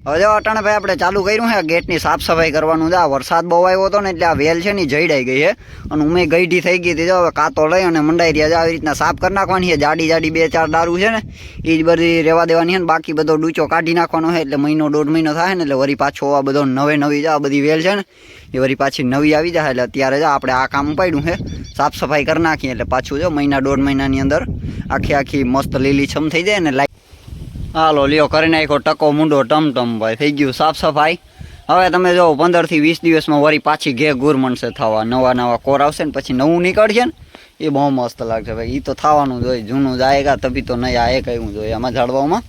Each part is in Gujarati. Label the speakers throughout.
Speaker 1: હવે અટાણે આપણે ચાલુ કર્યું છે ગેટની સાફ સફાઈ કરવાનું. છે આ વરસાદ બહુ આવ્યો હતો ને, એટલે આ વેલ છે ને જઈડાઈ ગઈ છે અને ઉમે ગઈઢી થઈ ગઈ હતી, જો હવે કાતો લઈ અને મંડાઈ રહ્યા છે. આવી રીતના સાફ કરી નાખવાની છે જાડી જાડી બે ચાર દારૂ છે ને એ જ બધી રહેવા દેવાની છે ને. બાકી બધો ડૂચો કાઢી નાખવાનો છે એટલે મહિનો દોઢ મહિનો થાય ને, એટલે વરી પાછો આ બધો નવે નવી આ બધી વેલ છે ને, એ વરી પાછી નવી આવી જાય. એટલે અત્યારે જ આપણે આ કામ ઉપાડ્યું છે સાફ સફાઈ કરી નાખીએ. એટલે પાછું જો મહિના દોઢ મહિનાની અંદર આખી આખી મસ્ત લીલીછમ થઈ જાય ને, લાઈટ હાલો, લ્યો, કરી નાખ્યો ટકો મૂંડો ટમટમ ભાઈ, થઈ ગયું સાફ સફાઈ. હવે તમે જો પંદરથી વીસ દિવસમાં વળી પાછી ઘે ગુર મળશે થવા, નવા નવા કોર આવશે ને પછી નવું નીકળશે ને, એ બહુ મસ્ત લાગશે ભાઈ. એ તો થવાનું જોઈએ જૂનું જાયગા, તભી તો નહીં આ કહ્યું જોઈએ આમાં ઝાડવામાં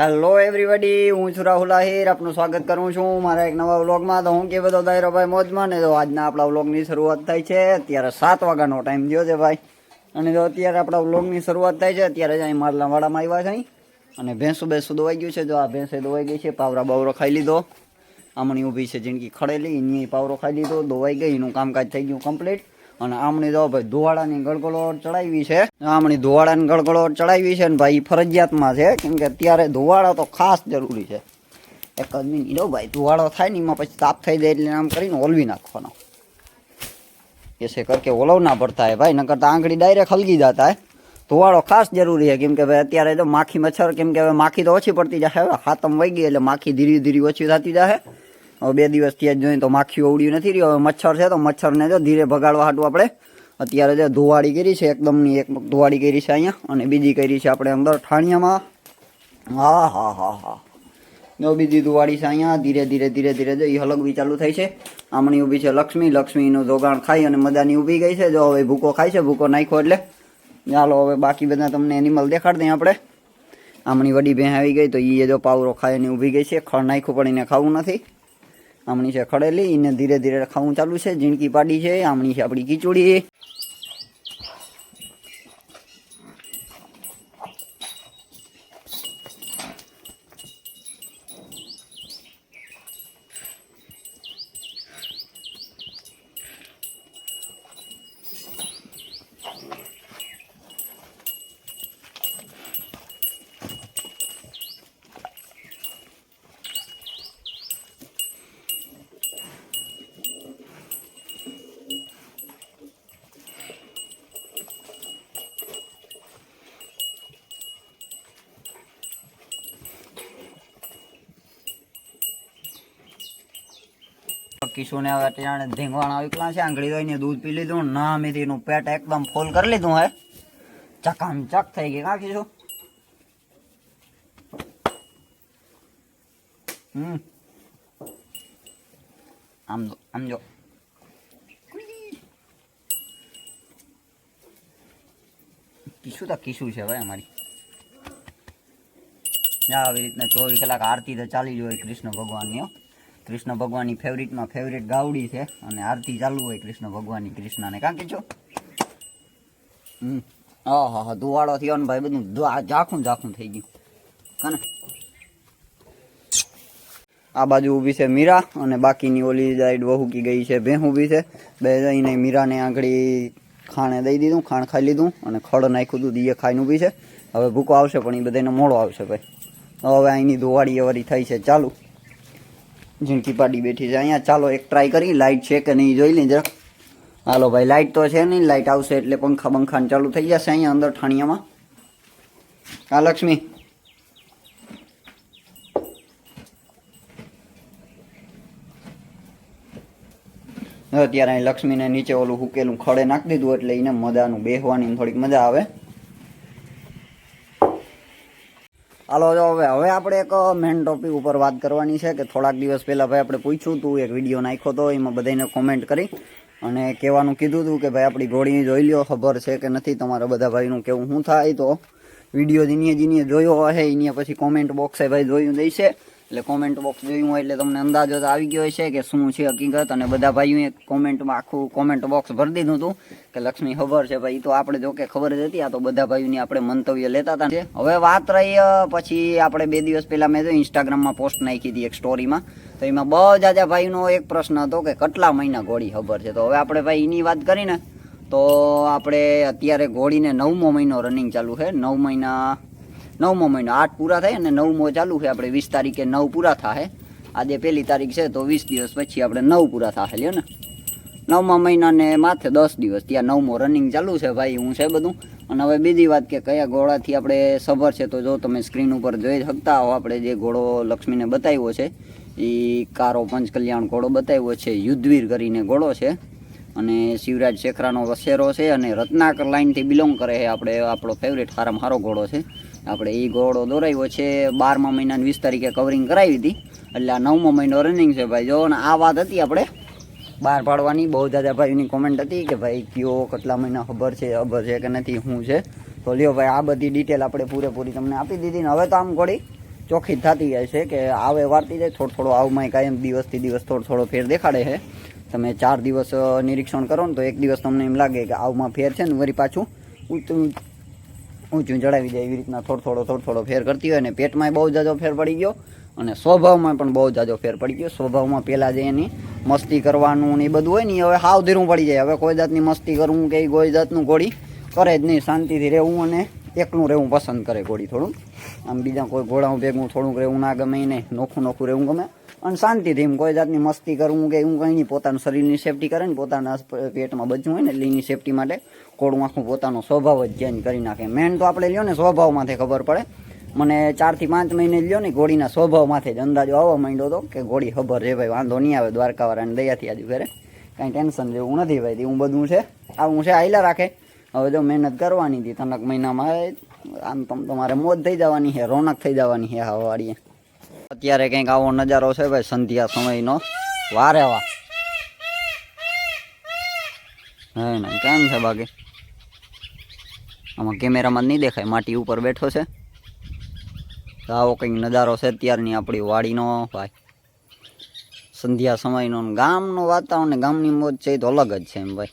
Speaker 1: હેલો એવરીબડી હું છું રાહુલ આહિર, આપનું સ્વાગત કરું છું મારા એક નવા વ્લોગમાં. તો હું કે બધો દાયરો ભાઈ મોજમાં ને, તો આજના આપણા વ્લોગની શરૂઆત થાય છે. અત્યારે સાત વાગ્યાનો ટાઈમ થયો છે ભાઈ. અને જો અત્યારે આપણા વ્લોગની શરૂઆત થાય છે, અત્યારે જ અહીં મારલા વાડામાં આવ્યા છે અહીં. અને ભેંસું ભેંસું દોવાઈ ગયું છે. જો આ ભેંસે દોવાઈ ગઈ છે, પાવરા બાવરો ખાઈ લીધો. આમણી ઊભી છે જિંદગી ખડેલી એની પાવરો ખાઈ લીધો, દોવાઈ ગઈ, એનું કામકાજ થઈ ગયું કમ્પ્લીટ અને આમણી જો ભાઈ ધોવાડાની ગળગળોટ ચડાવી છે. આમણી ધોવાડાની ગળગળોટ ચડાવી છે અને ભાઈ ફરજિયાતમાં છે, કેમ કે અત્યારે ધોવાડા તો ખાસ જરૂરી છે. એક જ મિનિટ ભાઈ ધોવાડો થાય ને, એમાં પછી તાપ થઈ જાય એટલે આમ કરીને ઓલવી નાખવાનો. ऐसे करके ओलवना ઓલવના પડતા भाई ભાઈ, નકર તો डायरेक्ट ડાયરેક્ટ जाता જતા तो वाળો ખાસ જરૂરી છે કેમ કે ભાઈ અત્યારે તો માખી મચ્છર, કેમ કે હવે માખી તો ઓછી પડતી જશે હવે હાથમ વહી ગઈ, એટલે માખી ધીરે ધીરે ઓછી થતી જશે હવે બે દિવસથી જ જોઈએ તો માખી ઓવડ્યું નથી રહ્યું. હવે મચ્છર છે તો મચ્છરને જો ધીરે ભગાડવા હાટું આપણે અત્યારે જે ધોવાડી કરી છે, એકદમની એક ધોવાળી કરી છે અહીંયા, અને બીજી કરી છે આપણે અંદર ઠાણિયામાં. હા હા હા હા. જો બીજી વાળી છે અહીંયા. ધીરે ધીરે ધીરે ધીરે જો એ હલગવી ચાલુ થઈ છે. આમણી ઊભી છે લક્ષ્મી. લક્ષ્મીનું જોગાણ ખાઈ અને મજાની ઊભી ગઈ છે. જો હવે ભૂકો ખાય છે, ભૂકો નાખ્યો એટલે. ચાલો હવે બાકી બધા તમને એનિમલ દેખાડ દઈએ આપણે. આમણી વડી ભેં આવી ગઈ તો એ જો પાવરો ખાઈ અને ઊભી ગઈ છે. ખડ નાખ્યું પણ એને ખાવું નથી. આમણી છે ખડેલી. એને ધીરે ધીરે ખાવું ચાલુ છે. ઝીણકી પાડી છે. આમણી છે આપણી ખીચડી. કિશોને હવે અત્યારે ધીંગવાણા વિકલા છે, આંગળી દઈને દૂધ પી લીધું, ના મેથી એનું પેટ એકદમ ફૂલ કરી લીધું, હે. ચકામ ચક થઈ ગઈ કાં કિશો આમ જો આમ જો. કિશુ તો કિશુ છે, ભાઈ અમારી. આવી રીતના ચોવીસ કલાક આરતી તો ચાલી જ હોય, કૃષ્ણ ભગવાનની કૃષ્ણ ભગવાનની ફેવરિટમાં ફેવરિટ ગાવડી છે અને આરતી ચાલુ હોય કૃષ્ણ ભગવાનની કૃષ્ણને. કાં છો હમ. હા હા, ધુવાડો થયો ને ભાઈ, બધું ઝાખું ઝાખું થઈ ગયું. કાને આ બાજુ ઊભી છે મીરા અને બાકીની ઓલી સાઈડ વહુકી ગઈ છે ભેં ઊભી છે. બે જઈને મીરાને આંગળી ખાણે દઈ દીધું, ખાણ ખાઈ લીધું અને ખડ નાખ્યું હતું દીએ ખાઈને ઊભી છે. હવે ભૂકો આવશે પણ એ બધાને મોડો આવશે ભાઈ. હવે અહીંની ધોવાડી અવારી થઈ છે, ચાલુ. ઝીણકી પાડી બેઠી છે. અહીંયા ચાલો એક ટ્રાય કરી. લાઇટ છે કે નહીં જોઈ લઈએ જરાક હાલો ભાઈ લાઇટ તો છે નહીં લાઇટ આવશે એટલે પંખા બંખા ચાલુ થઈ જશે અહીંયા અંદર ઠાણિયામાં. હા, લક્ષ્મી. અત્યારે અહીં લક્ષ્મીને નીચે ઓલું હુકેલું ખડે નાખી દીધું એટલે એને મજાનું બેહવાની થોડીક મજા આવે. હાલો, જો હવે હવે આપણે એક મેન ટોપિક ઉપર વાત કરવાની છે કે થોડાક દિવસ પહેલાં ભાઈ આપણે પૂછ્યું હતું એક વીડિયો નાખ્યો હતો એમાં બધાને કોમેન્ટ કરી અને કહેવાનું કીધું હતું કે ભાઈ આપણી ઘોડી જોઈ લ્યો, ખબર છે કે નથી, તમારા બધા ભાઈનું કેવું, શું થાય તો વીડિયો જીનીએ જીનીએ જોયો હશે, એની પછી કોમેન્ટ બોક્સે ભાઈ જોયું દેશે. એટલે કોમેન્ટ બોક્સ જોયું હોય એટલે તમને અંદાજો તો આવી ગયો છે કે શું છે હકીકત. અને બધા ભાઈઓએ કોમેન્ટમાં આખું કોમેન્ટ બોક્સ ભરી દીધું હતું કે લક્ષ્મી ખબર છે ભાઈ તો આપણે જોકે ખબર જ હતી આ તો બધા ભાઈઓની આપણે મંતવ્ય લેતા હતા. હવે વાત રહી પછી આપણે બે દિવસ પહેલાં મેં જો ઇન્સ્ટાગ્રામમાં પોસ્ટ નાખી હતી એક સ્ટોરીમાં તો એમાં જાજા ભાઈનો એક પ્રશ્ન હતો કે કેટલા મહિના ઘોડી ખબર છે. તો હવે આપણે ભાઈ એની વાત કરીને તો આપણે અત્યારે ઘોડીને નવમો મહિનો રનિંગ ચાલુ છે. નવ મહિના નવમો મહિનો. આઠ પૂરા થાય અને નવમો ચાલુ છે. આપણે વીસ તારીખે નવ પૂરા થાય આજે પહેલી તારીખ છે તો વીસ દિવસ પછી આપણે નવ પૂરા થશે લ્યો ને. નવમા મહિનાને માથે દસ દિવસ. ત્યાં નવમો રનિંગ ચાલુ છે ભાઈ હું છે બધું. અને હવે બીજી વાત કે કયા ઘોડાથી આપણે સભર છે તો જો તમે સ્ક્રીન ઉપર જોઈ શકતા હો, આપણે જે ઘોડો લક્ષ્મીને બતાવ્યો છે એ કારો પંચકલ્યાણ ઘોડો બતાવ્યો છે. યુદ્ધવીર કરીને ઘોડો છે. અને શિવરાજ શેખરાનો વસેરો છે અને રત્નાકર લાઇનથી બિલોંગ કરે છે આપણે આપણો ફેવરેટ સારામાં હારો ઘોડો છે. આપણે એ ઘોડો દોરાવ્યો છે, બારમા મહિનાની વીસ તારીખે કવરિંગ કરાવી હતી. એટલે આ નવમો મહિનો રનિંગ છે ભાઈ. જો અને આ વાત હતી આપણે બહાર પાડવાની, બહુ દાદાભાઈની કોમેન્ટ હતી કે ભાઈ કયો, કેટલા મહિના ખબર છે ખબર છે કે નથી, શું છે? તો લ્યો ભાઈ, આ બધી ડિટેલ આપણે પૂરેપૂરી તમને આપી દીધી ને હવે તો આમ ઘોડી ચોખ્ખી થતી જાય છે કે આવે વારતી જાય, થોડો થોડો આવમાં કાયમ દિવસથી દિવસ થોડો થોડો ફેર દેખાડે છે. તમે ચાર દિવસ નિરીક્ષણ કરો ને તો એક દિવસ તમને એમ લાગે કે આવમાં ફેર છે ને વળી પાછું ઊંચું ચડાવી જાય એવી રીતના થોડો થોડો થોડો થોડો ફેર કરતી હોય ને, પેટમાંય બહુ જાજો ફેર પડી ગયો અને સ્વભાવમાં પણ બહુ જાજો ફેર પડી ગયો. સ્વભાવમાં પહેલાં જે એની મસ્તી કરવાનું ને એ બધું હોય ને હવે હાવ ધીરું પડી જાય. હવે કોઈ જાતની મસ્તી કરવું કે કોઈ જાતનું ઘોડી કરે જ નહીં. શાંતિથી રહેવું અને એકલું રહેવું પસંદ કરે ઘોડી થોડું આમ બીજા કોઈ ઘોડાઓ ભેગું થોડુંક રહેવું ના ગમે એને નોખું નોખું રહેવું ગમે. અને શાંતિથી એમ કોઈ જાતની મસ્તી કરવું કે એવું કંઈ નહીં, પોતાનું શરીરની સેફટી કરે ને, પોતાના પેટમાં બચવું હોય ને એટલે એની સેફટી માટે કોળું આખું પોતાનો સ્વભાવ જ ચેન્જ કરી નાખે. મેન તો આપણે લ્યો ને સ્વભાવમાંથી ખબર પડે. મને ચારથી પાંચ મહિને લ્યો ને, ઘોડીના સ્વભાવમાંથી જ અંદાજો આવવા માંડ્યો હતો કે ઘોડી ખબર છે, ભાઈ, વાંધો નહીં આવે, દ્વારકાવાળાને દયાથી આજુ ઘરે. કાંઈ ટેન્શન જેવું નથી, ભાઈ હું બધું છે. આવું છે, આયલા રાખે. હવે જો મહેનત કરવાની હતી, તનક મહિનામાં આમ તમ તમારે મોજ થઈ જવાની છે, રોનક થઈ જવાની છે હા વાળીએ અત્યારે કંઈક આવો નજારો છે ભાઈ, સંધ્યા સમયનો. વારે વા. હે ને, કેમ છે બાકી? આમાં કેમેરામાં નહીં દેખાય, માટી ઉપર બેઠો છે. આવો કંઈક નજારો છે અત્યારની આપણી વાડીનો, ભાઈ. સંધ્યા સમયનો ગામનું વાતાવરણ ગામની મોજ છે એ તો અલગ જ છે એમ, ભાઈ.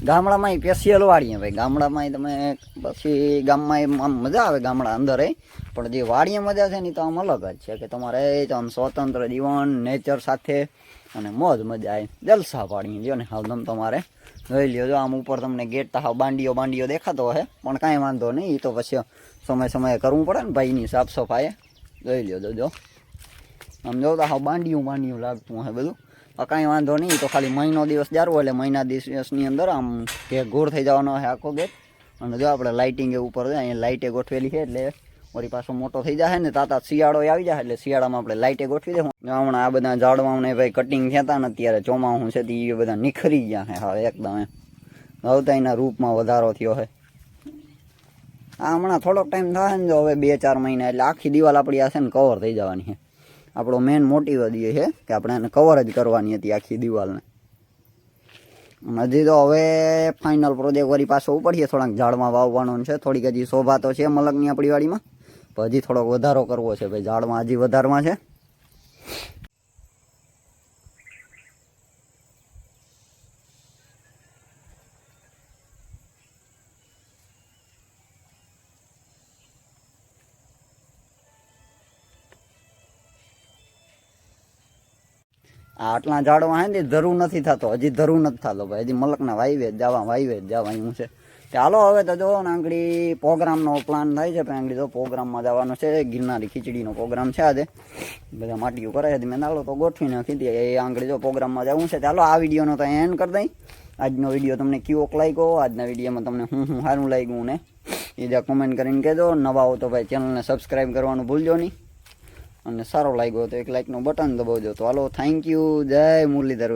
Speaker 1: ગામડામાં સ્પેશિયલ વાડીએ ભાઈ. ગામડામાં તમે પછી ગામમાં આમ મજા આવે ગામડા અંદર. પણ જે વાડીએ મજા છે ને તો આમ અલગ જ છે કે તમારે તો આમ સ્વતંત્ર જીવન નેચર સાથે અને મોજ મજા આવે જલસા પાડીએ જો ને હાવદમ તમારે જોઈ લ્યો જો આમ ઉપર તમને ગેટ હાવ બાંડીઓ બાંડીઓ દેખાતો હે. પણ કાંઈ વાંધો નહીં એ તો પછી સમય સમયે કરવું પડે ને ભાઈની સાફ સફાઈ જોઈ લ્યો જો આમ જો તો હાવ બાંડિયું બાંડિયું લાગતું હે બધું. કાંઈ વાંધો નહીં તો ખાલી મહિનો દિવસ જારવો એટલે મહિના દિવસની અંદર આમ કે ગોળ થઈ જવાનો છે આખો ગેટ. અને જો આપણે લાઇટિંગ એ ઉપર અહીંયા લાઇટે ગોઠવેલી છે, એટલે મારી પાછો મોટો થઈ જાય ને, તાતા શિયાળો આવી જાય એટલે શિયાળામાં આપણે લાઇટે ગોઠવી દે હમણાં આ બધા ઝાડવાને ભાઈ કટિંગ થતા ને, અત્યારે ચોમાસું છે તે એ બધા નિખરી ગયા છે, હવે એકદમ હવે એના રૂપમાં વધારો થયો છે. આ હમણાં થોડોક ટાઈમ થાય ને જો હવે બે ચાર મહિના, એટલે આખી દિવાલ આપણી આ છે ને કવર થઈ જવાની છે. આપણો મેન મોટિવ જ એ છે કે આપણે એને કવર જ કરવાની હતી આખી દિવાલને. હજી તો હવે ફાઇનલ પ્રોજેક્ટ વળી પાછો ઉપડીએ થોડાક ઝાડમાં વાવવાનો છે, થોડીક હજી શોભા તો છે મલકની આપણી વાડીમાં. હજી થોડોક વધારો કરવો છે, ભાઈ ઝાડમાં હજી વધારમાં છે. આટલા ઝાડવા હે ને ધરું નથી થતો. હજી ધરું નથી થતો ભાઈ. હજી મલકના વાઈવે જ જવા વાઈવે જ જવા હું છે. ચાલો હવે તો જો ને આંગળી પ્રોગ્રામનો પ્લાન થાય છે. આંગળી તો પ્રોગ્રામમાં જવાનો છે. ગિરનારી ખીચડીનો પ્રોગ્રામ છે આજે. બધા માટીઓ કરે છે. મેં નાળો તો ગોઠવી નાખી દે એ આંગળી જો પ્રોગ્રામમાં જવું છે ચાલો આ વિડીયોનો તો એન્ડ કરી દઈ. આજનો વીડિયો તમને કેવોક લાગ્યો? આજના વિડીયોમાં તમને હું હું સારું લાગ્યું ને? એ જ્યાં કોમેન્ટ કરીને કહેજો. નવા હો તો ભાઈ ચેનલને સબસ્ક્રાઈબ કરવાનું ભૂલજો નહીં. અને સારો લાગ્યો તો એક લાઇકનું બટન દબાવજો. તો હાલો થેન્ક યુ જય મુરલીધર